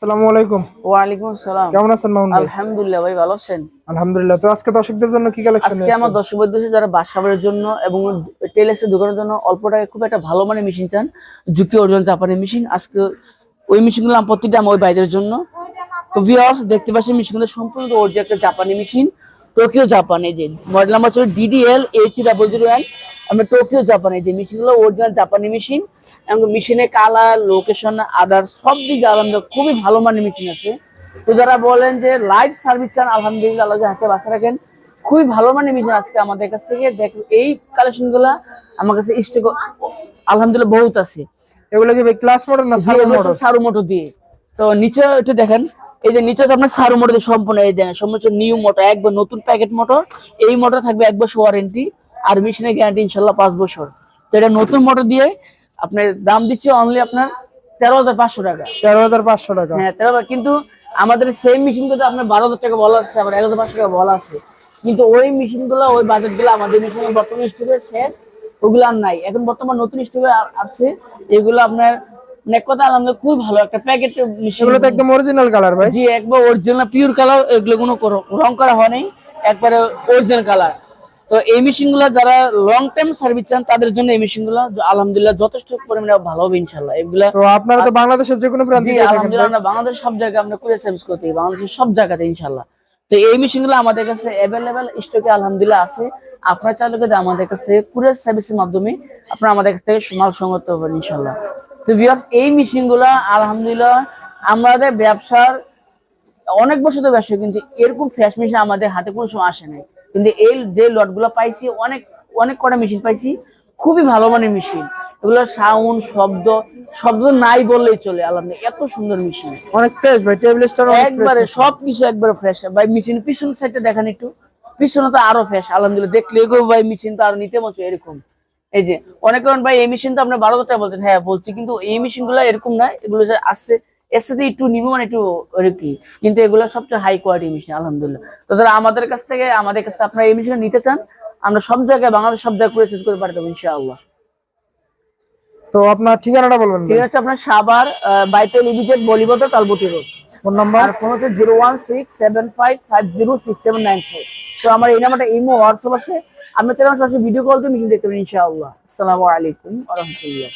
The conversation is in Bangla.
আসসালামু আলাইকুম। ওয়ালাইকুম আসসালাম। কেমন আছেন মামুন ভাই? আলহামদুলিল্লাহ ভাই ভালো আছেন? আলহামদুলিল্লাহ। তো আজকে দর্শকদের জন্য কি কালেকশন আজকে আমার দর্শকদের দেশে যারা বাসাবাড়ির জন্য এবং টেলেক্সের দোকানের জন্য অল্প টাকায় খুব একটা ভালো মানের মেশিন চান যুক্তি অর্জন জাপানি মেশিন আজকে ওই মেশিনগুলো আমার প্রতিটা আমার ওই বাইরের জন্য। তো ভিউয়ার্স দেখতে পাচ্ছেন মেশিনগুলো সম্পূর্ণ অর্জন একটা জাপানি মেশিন টোকিও জাপান এই যে মডেল নাম্বার ছিল ডিডিএল এইচি ডাবল জিরো ওয়ান আমরা টোকিও জাপান এই যে মেশিনগুলো অরিজিনাল জাপানি মেশিন এবং মেশিনের কালার লোকেশন আদার সব দিকে আলহামদুলিল্লাহ খুবই ভালো মানের মেশিন আছে। তো যারা বলেন যে লাইভ সার্ভিস চান আলহামদুলিল্লাহ আল্লাহ হাতে বাসা রাখেন খুবই ভালো মানের মেশিন আজকে আমাদের কাছ থেকে। দেখ এই কালেকশনগুলা আমার কাছে স্টক আলহামদুলিল্লাহ বহুত আছে। এগুলো কি ক্লাস মডেল না মডেল সারু মোটর দিয়ে। তো নিচে একটু দেখেন। এই যে নিচে আপনার সারু মোটর সম্পূর্ণ এই দেখেন সম্পূর্ণ নিউ মোটর একবার নতুন প্যাকেট মোটর এই মোটর থাকবে এক বছর ওয়ারেন্টি আর মেশিনের গ্যারান্টি ইনশাল্লাহ পাঁচ বছর। তো এটা নতুন মোটর দিয়ে আপনার দাম দিচ্ছে অনলি আপনার তেরো হাজার পাঁচশো টাকা। তেরো হাজার পাঁচশো টাকা। হ্যাঁ তেরো হাজার কিন্তু আমাদের সেম মেশিনগুলো আপনার বারো হাজার টাকা বলা আছে আবার এক হাজার পাঁচশো টাকা বলা আছে। কিন্তু ওই মেশিনগুলো ওই বাজেটগুলো আমাদের মেশিন বর্তমান স্টকে শেষ ওগুলো আর নাই। এখন বর্তমান নতুন স্টকে আসছে এগুলো আপনার মানে কথা আলহামদুলিল্লাহ খুব ভালো। একটা প্যাকেট এগুলো তো একদম অরিজিনাল কালার ভাই। জি একবার অরিজিনাল পিওর কালার এগুলো কোনো রং করা হয় নাই একবারে অরিজিনাল কালার তো এই মেশিনগুলো যারা লং টাইম সার্ভিস চান তাদের জন্য এই মেশিনগুলো আলহামদুলিল্লাহ যথেষ্ট পরিমাণে ভালো হবে ইনশাল্লাহ এগুলা তো আপনারা তো বাংলাদেশের যে কোনো প্রান্তে আলহামদুলিল্লাহ আমরা বাংলাদেশ সব জায়গায় আমরা কুরিয়ার সার্ভিস করতে বাংলাদেশের সব জায়গাতে ইনশাল্লাহ তো এই মেশিনগুলো আমাদের কাছে অ্যাভেলেবেল স্টকে আলহামদুলিল্লাহ আছে। আপনার চাইলে আমাদের কাছ থেকে কুরিয়ার সার্ভিসের মাধ্যমে আপনারা আমাদের কাছ থেকে মাল সংগ্রহ করতে ইনশাল্লাহ তো ভিউয়ার্স এই মেশিনগুলা আলহামদুলিল্লাহ আমাদের ব্যবসার অনেক বছর তো ব্যবসা কিন্তু এরকম ফ্রেশ মেশিন আমাদের হাতে কোনো সময় আসে নাই। কিন্তু এই যে লটগুলো পাইছি অনেক অনেক কটা মেশিন পাইছি খুবই ভালো মানের মেশিন এগুলো সাউন্ড শব্দ শব্দ নাই বললেই চলে আলহামদুলিল্লাহ এত সুন্দর মেশিন অনেক ফ্রেশ ভাই টেবিল স্টার একবারে সবকিছু একবারে ফ্রেশ ভাই মেশিন পিছন সাইডটা দেখেন একটু। পিছনে তো আরও ফ্রেশ আলহামদুলিল্লাহ দেখলে গো ভাই মেশিন তো আরও নিতে মতো এরকম। এই যে অনেক জন ভাই এই মেশিন তো আপনি বারো টাকা বলতেন হ্যাঁ বলছি কিন্তু এই মেশিনগুলো এরকম না এগুলো যে আসছে এর সাথে একটু নিবো মানে একটু কি কিন্তু এগুলো সবচেয়ে হাই কোয়ালিটি মেশিন আলহামদুলিল্লাহ। তো যারা আমাদের কাছ থেকে আমাদের কাছ থেকে আপনারা এই মেশিন নিতে চান আমরা সব জায়গায় বাংলাদেশ সব জায়গায় করে সেট করে পাঠাতে পারব ইনশাআল্লাহ। তো আপনার ঠিকানাটা বলবেন ঠিক আছে আপনার সাবার বাইপেল লিমিটেড বলিবদ তালবতি রোড। Phone number? ফোন হচ্ছে zero one six seven five five zero six seven nine four. তো আমার এই নাম্বারটা ইমো, হোয়াটসঅ্যাপ আছে। আমি তো সরাসরি ভিডিও কল দিয়ে মিটিং দেখতে পারেন ইনশাআল্লাহ। আসসালামু আলাইকুম আ রহমতুল্লাহ।